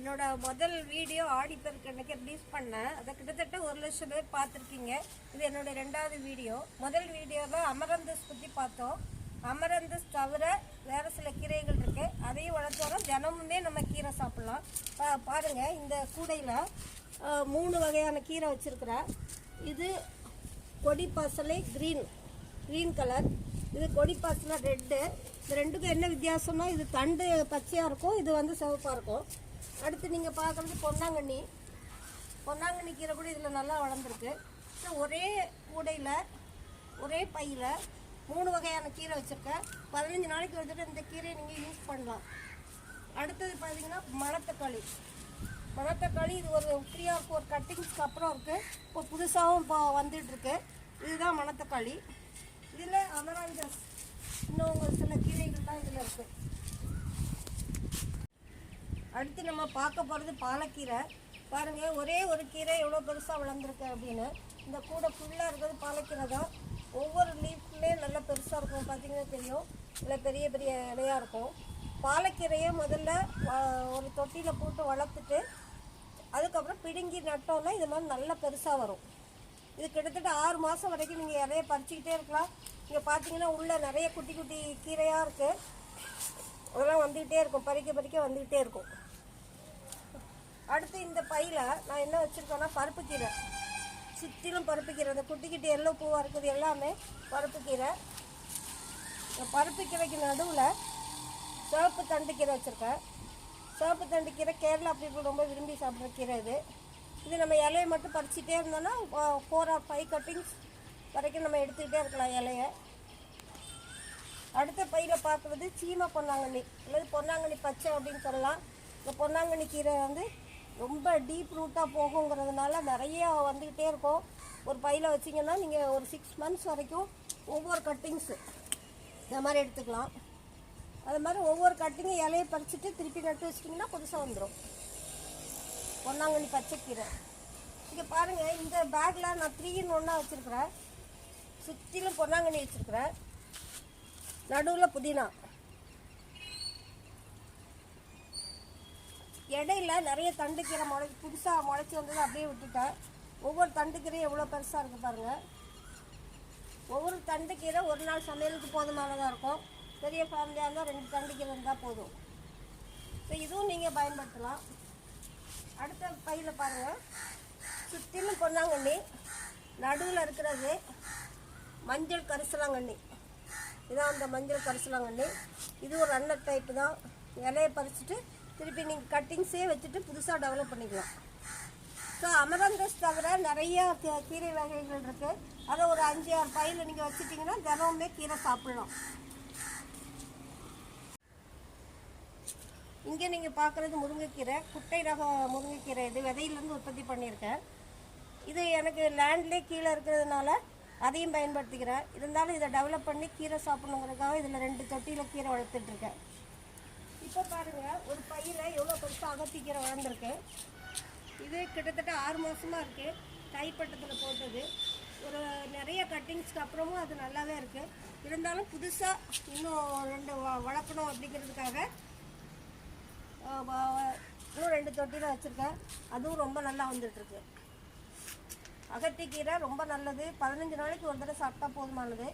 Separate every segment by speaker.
Speaker 1: என்னோட முதல் வீடியோ ஆடிப்பெருக்கு அன்னைக்கு ரிலீஸ் பண்ணேன். அதை கிட்டத்தட்ட ஒரு லட்சம் பேர் பார்த்துருக்கீங்க. இது என்னோட ரெண்டாவது வீடியோ. முதல் வீடியோவில் அமரந்தஸ் பற்றி பார்த்தோம். அமரந்தஸ் தவிர வேறு சில கீரைகள் இருக்கு. அதையும் வளர்த்து தினமுமே நம்ம கீரை சாப்பிட்லாம். பா- இந்த கூடையில் மூணு வகையான கீரை வச்சுருக்கிறேன். இது கொடி பசலை க்ரீன் க்ரீன் கலர் இது கொடி பசலை ரெட்டு இந்த ரெண்டுக்கும் என்ன வித்தியாசம்னா இது தண்டு பச்சையாக இருக்கும் இது வந்து சிவப்பாக இருக்கும். அடுத்து நீங்கள் பார்க்குறது பொன்னாங்கண்ணி. பொன்னாங்கண்ணி கீரை கூட இதில் நல்லா வளர்ந்துருக்கு. ஸோ ஒரே கூடையில் ஒரே பையில் மூணு வகையான கீரை வச்சுருக்கேன். பதினஞ்சு நாளைக்கு வந்துட்டு இந்த கீரையை நீங்கள் யூஸ் பண்ணலாம். அடுத்தது பார்த்தீங்கன்னா மணத்தக்காளி. மணத்தக்காளி இது ஒரு த்ரீ ஆர் ஃபோர் கட்டிங்ஸ்க்கு அப்புறம் இருக்குது இப்போ புதுசாகவும் இப்போ வந்துட்டுருக்கு இதுதான் மணத்தக்காளி. இதில் அமராந்தஸ் இன்னும் ஒரு சில கீரைகள்லாம் இதில் இருக்குது அடுத்து நம்ம பார்க்க போகிறது பாலக்கீரை. பாருங்கள் ஒரே ஒரு கீரை எவ்வளோ பெருசாக வளர்ந்துருக்கு அப்படின்னு. இந்த கூடை ஃபுல்லாக இருக்கிறது பாலக்கீரை தான். ஒவ்வொரு லீஃப்மே நல்லா பெருசாக இருக்கும். பார்த்தீங்கன்னா தெரியும். இல்லை பெரிய பெரிய இலையாக இருக்கும். பாலக்கீரையை முதல்ல ஒரு தொட்டியில் போட்டு வளர்த்துட்டு அதுக்கப்புறம் பிடுங்கி நட்டோம்னா இது மாதிரி நல்லா பெருசாக வரும். இது கிட்டத்தட்ட ஆறு மாதம் வரைக்கும் நீங்கள் இலையை பறிச்சுக்கிட்டே இருக்கலாம். இங்கே பார்த்தீங்கன்னா உள்ளே நிறைய குட்டி குட்டி கீரையாக இருக்குது வந்துக்கிட்டே இருக்கும். பறிக்க பறிக்க வந்துக்கிட்டே இருக்கும். அடுத்து இந்த பையில் நான் என்ன வச்சுருக்கேன்னா பருப்பு கீரை. சுற்றிலும் பருப்பு கீரை. இந்த குட்டிக்கிட்டு எல்லோ பூவாக இருக்குது எல்லாமே பருப்பு கீரை. இந்த பருப்பு கீரைக்கு நடுவில் சிவப்பு தண்டு கீரை வச்சுருக்கேன். சிவப்பு தண்டு கீரை கேரளா பீப்புள் ரொம்ப விரும்பி சாப்பிட்ற கீரை இது. இது நம்ம இலையை மட்டும் பறிச்சிட்டே இருந்தோன்னா ஃபோர் ஆர் ஃபைவ் கட்டிங்ஸ் வரைக்கும் நம்ம எடுத்துக்கிட்டே இருக்கலாம் இலையை. அடுத்த பையில் பார்க்குறது சீம பொன்னாங்கண்ணி. அல்லது பொன்னாங்கண்ணி பச்சை அப்படின்னு சொல்லலாம். இந்த பொன்னாங்கண்ணி கீரை வந்து ரொம்ப டீப் ரூட்டாக போகுங்கிறதுனால நிறைய வந்துக்கிட்டே இருக்கும். ஒரு பையில் வச்சிங்கன்னா நீங்கள் ஒரு சிக்ஸ் மந்த்ஸ் வரைக்கும் ஒவ்வொரு கட்டிங்ஸு இந்த மாதிரி எடுத்துக்கலாம். அது மாதிரி ஒவ்வொரு கட்டிங்கும் இலையை பறிச்சுட்டு திருப்பி நட்டு வச்சிட்டிங்கன்னா புதுசாக வந்துடும் பொன்னாங்கண்ணி பச்சைக்கீரை இங்கே பாருங்கள் இந்த பேக்கில் நான் த்ரீ இன் ஒன்றா வச்சுருக்கிறேன். சுற்றிலும் பொன்னாங்கண்ணி வச்சுருக்கிறேன். நடுவில் புதினா. இடையில நிறைய தண்டுக்கீரை முளை புதுசாக முளைச்சி வந்தது அப்படியே விட்டுட்டேன். ஒவ்வொரு தண்டுக்கீரையும் எவ்வளோ பெருசாக இருக்குது பாருங்கள் ஒவ்வொரு தண்டுக்கீரை ஒரு நாள் சமையலுக்கு போதுமானதாக இருக்கும். பெரிய ஃபேமிலியாக இருந்தால் ரெண்டு தண்டுக்கீரை இருந்தால் போதும். ஸோ இதுவும் நீங்கள் பயன்படுத்தலாம். அடுத்த பையில் பாருங்கள் சுற்றிலும் பொன்னாங்கண்ணி. நடுவில் இருக்கிறது மஞ்சள் கரிசலாங்கண்ணி. இதான் அந்த மஞ்சள் கரிசலாங்கண்ணி இது ஒரு ரன்னர் டைப்பு தான். இலையை பறிச்சுட்டு திருப்பி நீங்கள் கட்டிங்ஸே வச்சுட்டு புதுசாக டெவலப் பண்ணிக்கலாம். ஸோ அமரந்தஸ் தவிர நிறைய கீ- கீரை வகைகள் இருக்குது அதை ஒரு அஞ்சு ஆறு பையில் நீங்கள் வச்சுட்டிங்கன்னா தினமுமே கீரை சாப்பிடலாம். இங்கே நீங்கள் பார்க்குறது முருங்கைக்கீரை குட்டை ரக முருங்கைக்கீரை இது விதையிலேருந்து உற்பத்தி பண்ணியிருக்கேன். இது எனக்கு லேண்ட்லேயே கீழே இருக்கிறதுனால அதையும் பயன்படுத்திக்கிறேன். இருந்தாலும் இதை டெவலப் பண்ணி கீரை சாப்பிடணுங்கிறதுக்காக இதில் ரெண்டு தொட்டியில் கீரை வளர்த்துட்ருக்கேன் இப்போ பாருங்கள் ஒரு பையில் எவ்வளோ பெருசாக அகத்திக்கீரை வளர்ந்துருக்கு. இது கிட்டத்தட்ட ஆறு மாதமாக இருக்குது கைப்பட்டத்தில் போட்டது. ஒரு நிறைய கட்டிங்ஸ்க்கு அப்புறமும் அது நல்லாவே இருக்குது இருந்தாலும் புதுசாக இன்னும் ரெண்டு வளர்க்கணும் அப்படிங்கிறதுக்காக இன்னும் ரெண்டு தொட்டியில் வச்சுருக்கேன். அதுவும் ரொம்ப நல்லா வந்துட்டுருக்கு அகத்திக்கீரை ரொம்ப நல்லது. பதினஞ்சு நாளைக்கு ஒரு தடவை சாப்பிட்டா போதுமானது.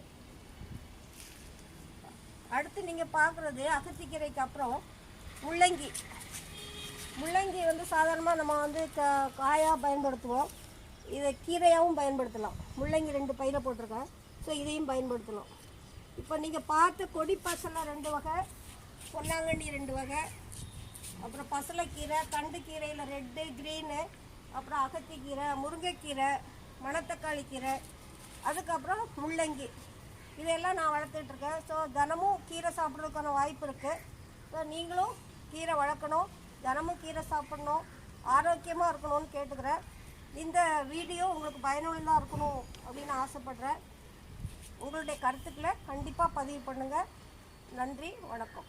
Speaker 1: அடுத்து நீங்கள் பார்க்குறது அகத்திக்கீரைக்கு அப்புறம் முள்ளங்கி. முள்ளங்கி வந்து சாதாரணமாக நம்ம வந்து க காயாக பயன்படுத்துவோம். இதை கீரையாகவும் பயன்படுத்தலாம். முள்ளங்கி ரெண்டு பயிரை போட்டிருக்கேன் ஸோ இதையும் பயன்படுத்தலாம். இப்போ நீங்கள் பார்த்த கொடி பசலை ரெண்டு வகை பொன்னாங்கண்ணி ரெண்டு வகை அப்புறம் பசலைக்கீரை தண்டு கீரையில் ரெட்டு க்ரீனு அப்புறம் அகத்திக்கீரை முருங்கைக்கீரை மணத்தக்காளி கீரை அதுக்கப்புறம் முள்ளங்கி. இதெல்லாம் நான் வளர்த்துட்ருக்கேன் ஸோ தினமும் கீரை சாப்பிட்றதுக்கான வாய்ப்பு இருக்குது ஸோ நீங்களும் கீரை வளர்க்கணும். தினமும் கீரை சாப்பிடணும். ஆரோக்கியமாக இருக்கணும்னு கேட்டுக்கிறேன். இந்த வீடியோ உங்களுக்கு பயனுள்ளதாக இருக்கணும் அப்படின்னு ஆசைப்பட்றேன். உங்களுடைய கருத்துக்களை கண்டிப்பாக பதிவு பண்ணுங்கள் நன்றி வணக்கம்.